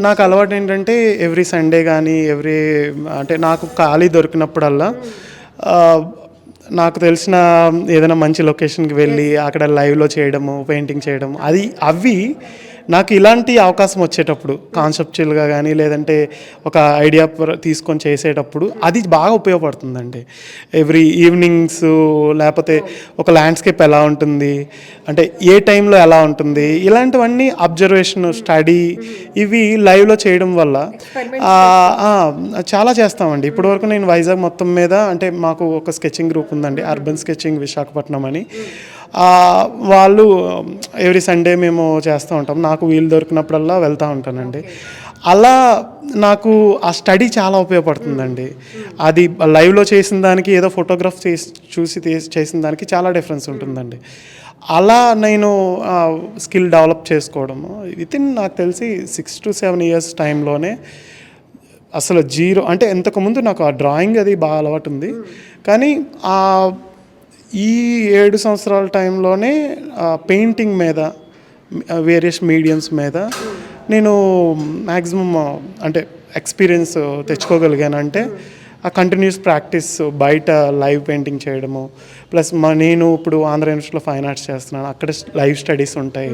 నాకు అలవాటు ఏంటంటే ఎవ్రీ సండే కానీ ఎవ్రీ అంటే నాకు ఖాళీ దొరికినప్పుడల్లా నాకు తెలిసిన ఏదైనా మంచి లొకేషన్కి వెళ్ళి అక్కడ లైవ్లో చేయడము పెయింటింగ్ చేయడము అది అవి నాకు ఇలాంటి అవకాశం వచ్చేటప్పుడు కాన్సెప్చువల్గా కానీ లేదంటే ఒక ఐడియా తీసుకొని చేసేటప్పుడు అది బాగా ఉపయోగపడుతుందండి. ఎవ్రీ ఈవినింగ్స్ లేకపోతే ఒక ల్యాండ్స్కేప్ ఎలా ఉంటుంది అంటే ఏ టైంలో ఎలా ఉంటుంది ఇలాంటివన్నీ అబ్జర్వేషన్ స్టడీ ఇవి లైవ్లో చేయడం వల్ల చాలా చేస్తామండి. ఇప్పటివరకు నేను వైజాగ్ మొత్తం మీద అంటే మాకు ఒక స్కెచింగ్ గ్రూప్ ఉందండి అర్బన్ స్కెచింగ్ విశాఖపట్నం అని. వాళ్ళు ఎవ్రీ సండే మేము చేస్తూ ఉంటాం. నాకు వీలు దొరికినప్పుడల్లా వెళ్తూ ఉంటానండి. అలా నాకు ఆ స్టడీ చాలా ఉపయోగపడుతుందండి. అది లైవ్లో చేసిన దానికి ఏదో ఫోటోగ్రాఫ్ చేసి చూసి చేసిన దానికి చాలా డిఫరెన్స్ ఉంటుందండి. అలా నేను స్కిల్ డెవలప్ చేసుకోవడము విత్ ఇన్ నాకు తెలిసి సిక్స్ టు సెవెన్ ఇయర్స్ టైంలోనే అసలు జీరో అంటే ఇంతకుముందు నాకు ఆ డ్రాయింగ్ అది బాగా అలవాటు ఉంది. కానీ ఆ ఈ ఏడు సంవత్సరాల టైంలోనే పెయింటింగ్ మీద వేరియస్ మీడియమ్స్ మీద నేను మ్యాక్సిమమ్ అంటే ఎక్స్పీరియన్స్ తెచ్చుకోగలిగాను అంటే ఆ కంటిన్యూస్ ప్రాక్టీస్ బయట లైవ్ పెయింటింగ్ చేయడము ప్లస్ మా నేను ఇప్పుడు ఆంధ్ర యూనివర్సిటీలో ఫైన్ ఆర్ట్స్ చేస్తున్నాను అక్కడ లైవ్ స్టడీస్ ఉంటాయి.